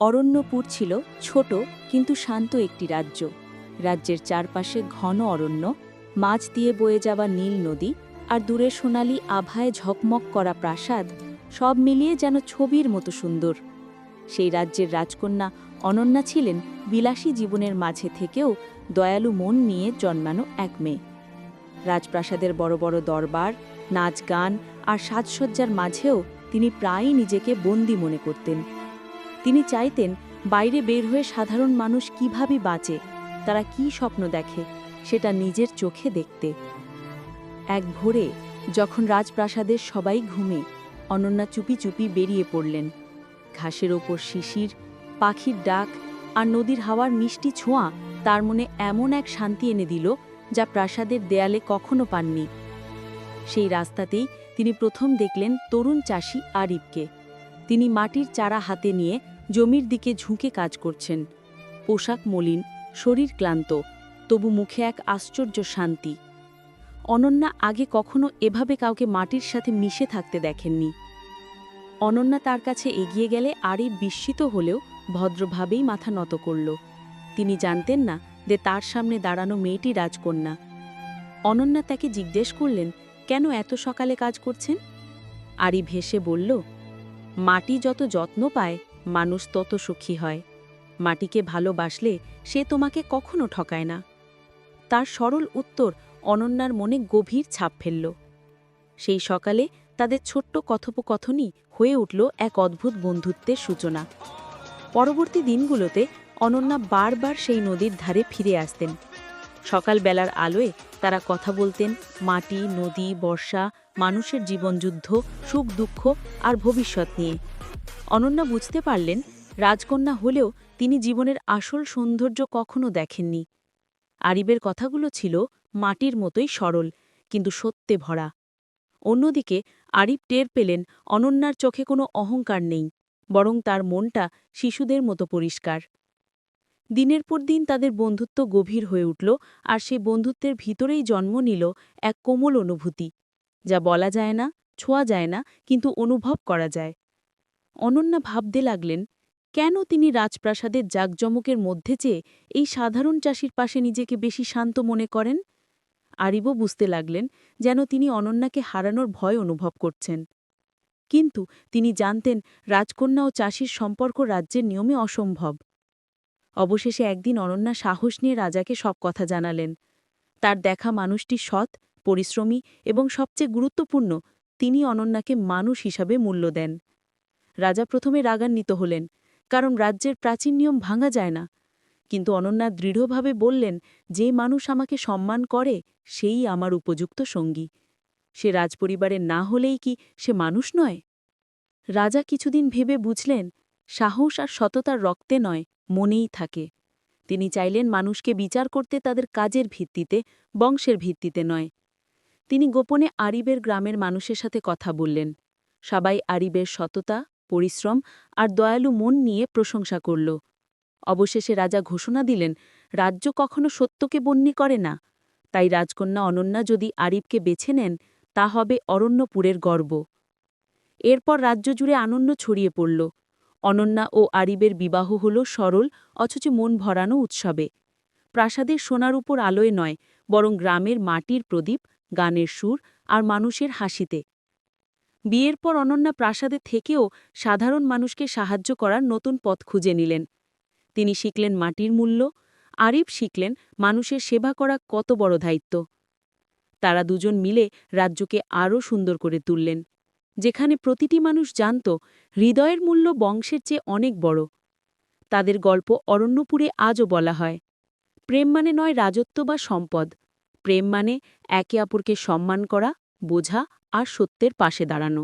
অরণ্যপুর ছিল ছোট কিন্তু শান্ত একটি রাজ্য। রাজ্যের চারপাশে ঘন অরণ্য, মাছ দিয়ে বয়ে যাওয়া নীল নদী আর দূরে সোনালি আভায় ঝকমক করা প্রাসাদ সব মিলিয়ে যেন ছবির মতো সুন্দর। সেই রাজ্যের রাজকন্যা অনন্যা ছিলেন বিলাসী জীবনের মাঝে থেকেও দয়ালু মন নিয়ে জন্মানো এক মেয়ে। রাজপ্রাসাদের বড় বড় দরবার, নাচ গান আর সাজসজ্জার মাঝেও তিনি প্রায়ই নিজেকে বন্দি মনে করতেন। তিনি চাইতেন বাইরে বের হয়ে সাধারণ মানুষ কীভাবে বাঁচে, তারা কি স্বপ্ন দেখে, সেটা নিজের চোখে দেখতে। এক ভোরে, যখন রাজপ্রাসাদের সবাই ঘুমে, অনন্যা চুপি চুপি বেরিয়ে পড়লেন। ঘাসের ওপর শিশির, পাখির ডাক আর নদীর হাওয়ার মিষ্টি ছোঁয়া তার মনে এমন এক শান্তি এনে দিল যা প্রাসাদের দেয়ালে কখনো পাননি। সেই রাস্তাতেই তিনি প্রথম দেখলেন তরুণ চাষি আরিফকে। তিনি মাটির চারা হাতে নিয়ে জমির দিকে ঝুঁকে কাজ করছেন। পোশাক মলিন, শরীর ক্লান্ত, তবু মুখে এক আশ্চর্য শান্তি। অনন্যা আগে কখনো এভাবে কাউকে মাটির সাথে মিশে থাকতে দেখেননি। অনন্যা তার কাছে এগিয়ে গেলে আরিফ বিস্মিত হলেও ভদ্রভাবেই মাথা নত করল। তিনি জানতেন না যে তার সামনে দাঁড়ানো মেয়েটি রাজকন্যা। অনন্যা তাকে জিজ্ঞেস করলেন, কেন এত সকালে কাজ করছেন? আরিফ হেসে বলল, মাটি যত যত্ন পায় মানুষ তত সুখী হয়। মাটিকে ভালোবাসলে সে তোমাকে কখনো ঠকায় না। তার সরল উত্তর অনন্যার মনে গভীর ছাপ ফেলল। সেই সকালে তাদের ছোট্ট কথোপকথনই হয়ে উঠল এক অদ্ভুত বন্ধুত্বের সূচনা। পরবর্তী দিনগুলোতে অনন্যা বারবার সেই নদীর ধারে ফিরে আসতেন। সকালবেলার আলোয় তারা কথা বলতেন, মাটি, নদী, বর্ষা মানুষের জীবনযুদ্ধ সুখ দুঃখ আর ভবিষ্যৎ নিয়ে। অনন্যা বুঝতে পারলেন, রাজকন্যা হলেও তিনি জীবনের আসল সৌন্দর্য কখনো দেখেননি। আরিবের কথাগুলো ছিল মাটির মতোই সরল, কিন্তু সত্যে ভরা। অন্যদিকে আরিব টের পেলেন অনন্যার চোখে কোনো অহংকার নেই, বরং তার মনটা শিশুদের মতো পরিষ্কার। দিনের পর দিন তাদের বন্ধুত্ব গভীর হয়ে উঠল আর সেই বন্ধুত্বের ভিতরেই জন্ম নিল এক কোমল অনুভূতি। যা বলা যায় না, ছোঁয়া যায় না, কিন্তু অনুভব করা যায়। অনন্যা ভাবতে লাগলেন, কেন তিনি রাজপ্রাসাদের জাকজমকের মধ্যে চেয়ে এই সাধারণ চাষির পাশে নিজেকে বেশি শান্ত মনে করেন? আরিবও বুঝতে লাগলেন যেন তিনি অনন্যাকে হারানোর ভয় অনুভব করছেন। কিন্তু তিনি জানতেন রাজকন্যা ও চাষির সম্পর্ক রাজ্যের নিয়মে অসম্ভব। অবশেষে একদিন অনন্যা সাহস নিয়ে রাজাকে সব কথা জানালেন। তার দেখা মানুষটি সৎ পরিশ্রমী এবং সবচেয়ে গুরুত্বপূর্ণ, তিনি অনন্যাকে মানুষ হিসাবে মূল্য দেন। রাজা প্রথমে রাগান্বিত হলেন, কারণ রাজ্যের প্রাচীন নিয়ম ভাঙা যায় না। কিন্তু অনন্যা দৃঢ়ভাবে বললেন, যে মানুষ আমাকে সম্মান করে, সেই আমার উপযুক্ত সঙ্গী। সে রাজপরিবারের না হলেই কি সে মানুষ নয়? রাজা কিছুদিন ভেবে বুঝলেন, সাহস আর সততার রক্তে নয়, মনেই থাকে। তিনি চাইলেন মানুষকে বিচার করতে তাদের কাজের ভিত্তিতে, বংশের ভিত্তিতে নয়। তিনি গোপনে আরিবের গ্রামের মানুষের সাথে কথা বললেন। সবাই আরিবের সততা, পরিশ্রম আর দয়ালু মন নিয়ে প্রশংসা করল। অবশেষে রাজা ঘোষণা দিলেন, রাজ্য কখনো সত্যকে বন্যি করে না। তাই রাজকন্যা অনন্যা যদি আরিবকে বেছে নেন, তা হবে অরণ্যপুরের গর্ব। এরপর রাজ্য জুড়ে আনন্দ ছড়িয়ে পড়ল। অনন্যা ও আরিবের বিবাহ হল সরল, অথচ মন ভরানো উৎসবে। প্রাসাদের সোনার উপর আলোয় নয়, বরং গ্রামের মাটির প্রদীপ গানের সুর আর মানুষের হাসিতে। বিয়ের পর অনন্যা প্রাসাদে থেকেও সাধারণ মানুষকে সাহায্য করার নতুন পথ খুঁজে নিলেন। তিনি শিখলেন মাটির মূল্য, আরিফ শিখলেন মানুষের সেবা করা কত বড় দায়িত্ব। তারা দুজন মিলে রাজ্যকে আরও সুন্দর করে তুললেন, যেখানে প্রতিটি মানুষ জানত হৃদয়ের মূল্য বংশের চেয়ে অনেক বড়। তাদের গল্প অরণ্যপুরে আজও বলা হয়, প্রেম মানে নয় রাজত্ব বা সম্পদ। প্রেম মানে একে অপরকে সম্মান করা বোঝা আর সত্যের পাশে দাঁড়ানো।